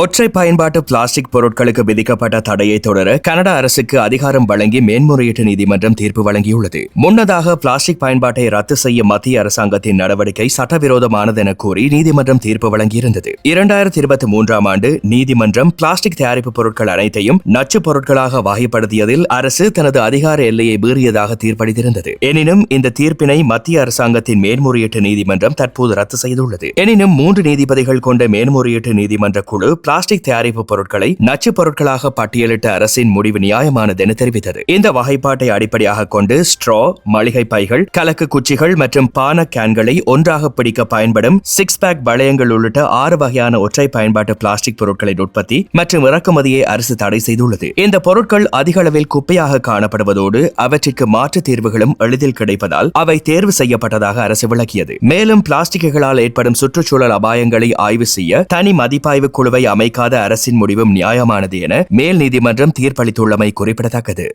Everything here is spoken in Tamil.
ஒற்றை பயன்பாட்டு பிளாஸ்டிக் பொருட்களுக்கு விதிக்கப்பட்ட தடையை தொடர கனடா அரசுக்கு அதிகாரம் வழங்கி மேன்முறையீட்டு நீதிமன்றம் தீர்ப்பு வழங்கியுள்ளது. முன்னதாக பிளாஸ்டிக் பயன்பாட்டை ரத்து செய்ய மத்திய அரசாங்கத்தின் நடவடிக்கை சட்டவிரோதமானது என கூறி நீதிமன்றம் தீர்ப்பு வழங்கியிருந்தது. இரண்டாயிரத்தி இருபத்தி மூன்றாம் ஆண்டு நீதிமன்றம் பிளாஸ்டிக் தயாரிப்பு பொருட்கள் அனைத்தையும் நச்சுப் பொருட்களாக வகைப்படுத்தியதில் அரசு தனது அதிகார எல்லையை மீறியதாக தீர்ப்பளித்திருந்தது. எனினும் இந்த தீர்ப்பினை மத்திய அரசாங்கத்தின் மேன்முறையீட்டு நீதிமன்றம் தற்போது ரத்து செய்துள்ளது. எனினும் மூன்று நீதிபதிகள் கொண்ட மேன்முறையீட்டு நீதிமன்ற குழு பிளாஸ்டிக் தயாரிப்பு பொருட்களை நச்சுப் பொருட்களாக பட்டியலிட்ட அரசின் முடிவு நியாயமானது என தெரிவித்தது. இந்த வகைப்பாட்டை அடிப்படையாக கொண்டு ஸ்ட்ரா மளிகை பைகள் கலக்கு குச்சிகள் மற்றும் பான கேன்களை ஒன்றாக பிடிக்க பயன்படும் சிக்ஸ் பேக் வளையங்கள் உள்ளிட்ட ஆறு வகையான ஒற்றை பயன்பாட்டு பிளாஸ்டிக் பொருட்களின் உற்பத்தி மற்றும் இறக்குமதியை அரசு தடை செய்துள்ளது. இந்த பொருட்கள் அதிக அளவில் குப்பையாக காணப்படுவதோடு அவற்றிற்கு மாற்று தீர்வுகளும் எளிதில் கிடைப்பதால் அவை தேர்வு செய்யப்பட்டதாக அரசு விளக்கியது. மேலும் பிளாஸ்டிக்குகளால் ஏற்படும் சுற்றுச்சூழல் அபாயங்களை ஆய்வு செய்ய தனி மதிப்பாய்வு குழுவை அமைக்காத அரசின் முடிவும் நியாயமானது என மேல் நீதிமன்றம் தீர்ப்பளித்துள்ளமை குறிப்பிடத்தக்கது.